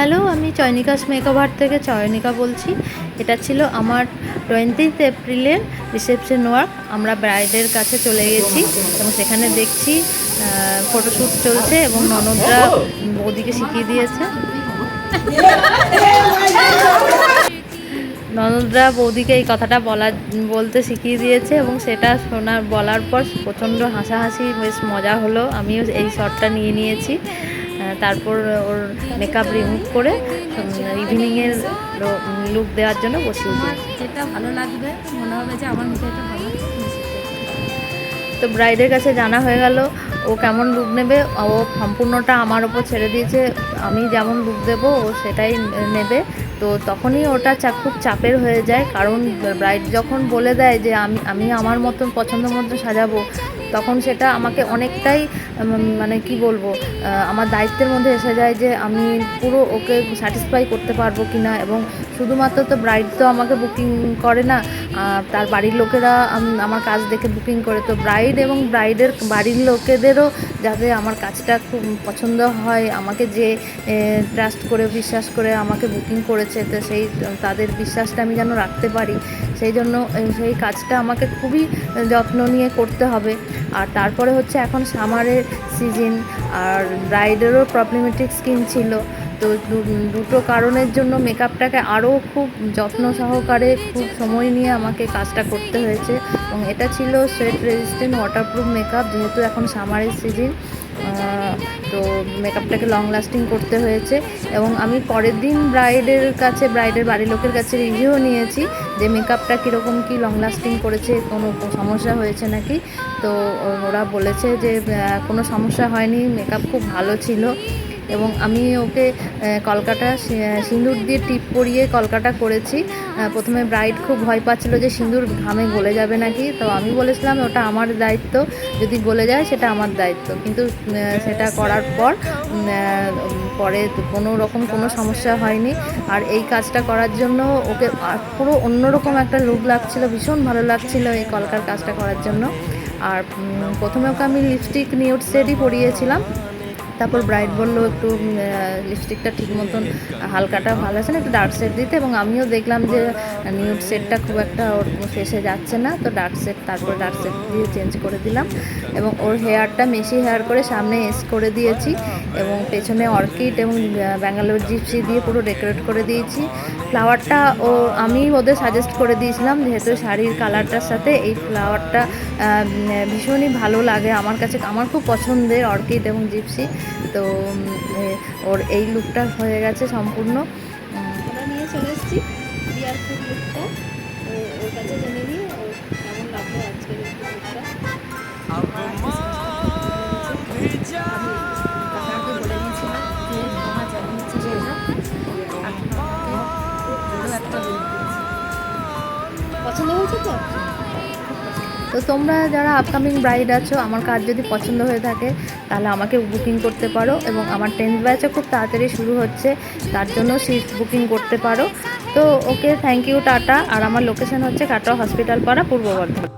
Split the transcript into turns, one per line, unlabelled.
Hello, আমি চয়নিকাস makeover থেকে চয়নিকা বলছি। এটা ছিল আমার টোয়েন্টিথ এপ্রিলের রিসেপশন ওয়ার্ক আমরা ব্রাইডের কাছে চলে গেছি এবং সেখানে দেখছি ফটোশ্যুট চলছে এবং ননদরা বৌদিকে শিখিয়ে দিয়েছে। ননদরা বৌদিকে এই কথাটা বলার বলতে শিখিয়ে দিয়েছে এবং সেটা শোনার, বলার পর প্রচণ্ড হাসাহাসি বেশ মজা হলো। আমিও এই শটটা নিয়ে নিয়েছি। তারপর ওর মেকআপ রিমুভ করে ইভিনিংয়ের লুক দেওয়ার জন্য বসিয়ে
আমার যেটা ভালো লাগবে মনে হবে যে আমার মিঠাইটা ভালো
তো ব্রাইডের কাছে জানা হয়ে গেল ও কেমন লুক নেবে ও সম্পূর্ণটা আমার ওপর ছেড়ে দিয়েছে আমি যেমন লুক দেবো ও সেটাই নেবে। তো তখনই ওটা চা খুব চাপের হয়ে যায় কারণ ব্রাইড যখন বলে দেয় যে আমি আমি আমার মতন পছন্দ মতো সাজাবো তখন সেটা আমাকে অনেকটাই মানে কি বলব আমার দায়িত্বের মধ্যে এসে যায় যে আমি পুরো ওকে স্যাটিসফাই করতে পারব কি না এবং শুধুমাত্র তো ব্রাইড তো আমাকে বুকিং করে না তার বাড়ির লোকেরা আমার কাজ দেখে বুকিং করে। তো ব্রাইড এবং ব্রাইডের বাড়ির লোকেদেরও যাতে আমার কাজটা খুব পছন্দ হয়, আমাকে যে ট্রাস্ট করে, বিশ্বাস করে আমাকে বুকিং করেছে, তো সেই, তাদের বিশ্বাসটা আমি যেন রাখতে পারি। সেই জন্য সেই কাজটা আমাকে খুবই যত্ন নিয়ে করতে হবে। আর তারপরে হচ্ছে এখন সামারের সিজন আর ব্রাইডেরও প্রবলেমেটিক স্কিন ছিল। তো দুটো কারণের জন্য মেকআপটাকে আরও খুব যত্ন সহকারে, খুব সময় নিয়ে আমাকে কাজটা করতে হয়েছে। এবং এটা ছিল সোয়েট রেজিস্ট্যান্ট ওয়াটারপ্রুফ মেকআপ যেহেতু এখন সামারের সিজন তো মেকআপটাকে লং লাস্টিং করতে হয়েছে এবং আমি পরের দিন ব্রাইডের কাছে ব্রাইডের বাড়ির লোকের কাছে রিভিউ নিয়েছি যে মেকআপটা কীরকম কি লং লাস্টিং করেছে, কোনো সমস্যা হয়েছে নাকি? তো ওরা বলেছে যে কোনো সমস্যা হয়নি মেকআপ খুব ভালো ছিল। এবং আমি ওকে আহ, কলকাটা সিঁদুর দিয়ে টিপ পরিয়ে কলকাটা করেছি। প্রথমে ব্রাইড খুব ভয় পাচ্ছিল যে সিঁদুর ঘামে গলে যাবে নাকি। তো আমি বলেছিলাম ওটা আমার দায়িত্ব। যদি গলে যায় সেটা আমার দায়িত্ব। কিন্তু সেটা করার পর পরে কোনো রকম কোনো সমস্যা হয়নি। আর এই কাজটা করার জন্য ওকে পুরো অন্যরকম একটা লুক লাগছিল ভীষণ ভালো লাগছিল এই কলকার কাজটা করার জন্য। আর প্রথমে ওকে আমি লিপস্টিক নিউড সেটই পরিয়েছিলাম। তারপর ব্রাইট বলল একটু লিপস্টিকটা ঠিক মতন হালকাটা ভালো আছে না, একটু ডার্ক সেট দিতে। এবং আমিও দেখলাম যে নিউড সেটটা খুব একটা ওর ফেসে যাচ্ছে না, তো ডার্ক সেট তারপর ডার্ক সেট দিয়ে চেঞ্জ করে দিলাম। এবং ওর হেয়ারটা মেশি হেয়ার করে সামনে এস করে দিয়েছি। এবং পেছনে অর্কিড এবং ব্যাঙ্গালোর জিপসি দিয়ে পুরো ডেকোরেট করে দিয়েছি। ফ্লাওয়ারটা ও আমি ওদের সাজেস্ট করে দিয়েছিলাম, যেহেতু শাড়ির কালারটার সাথে এই ফ্লাওয়ারটা ভীষণই ভালো লাগে। আমার কাছে, আমার খুব পছন্দের অর্কিড এবং জিপসি তো ওর এই লুকটা হয়ে গেছে সম্পূর্ণ।
আমরা নিয়ে চলে এসেছি লুকটা ওর কাছে জেনে ওর কেমন লাগল আজকের লুকটা। পছন্দ হয়েছে তো?
তো তোমরা যারা আপকামিং ব্রাইড আছো, আমার কাজ যদি পছন্দ হয়ে থাকে, তাহলে আমাকে বুকিং করতে পারো এবং আমার টেন্থ ব্যাচও খুব তাড়াতাড়ি শুরু হচ্ছে, তার জন্য সিট বুকিং করতে পারো। তো ওকে থ্যাংক ইউ টাটা। আর আমার লোকেশন হচ্ছে কাটোয়া হসপিটাল পাড়া, পূর্ব বর্ধমান।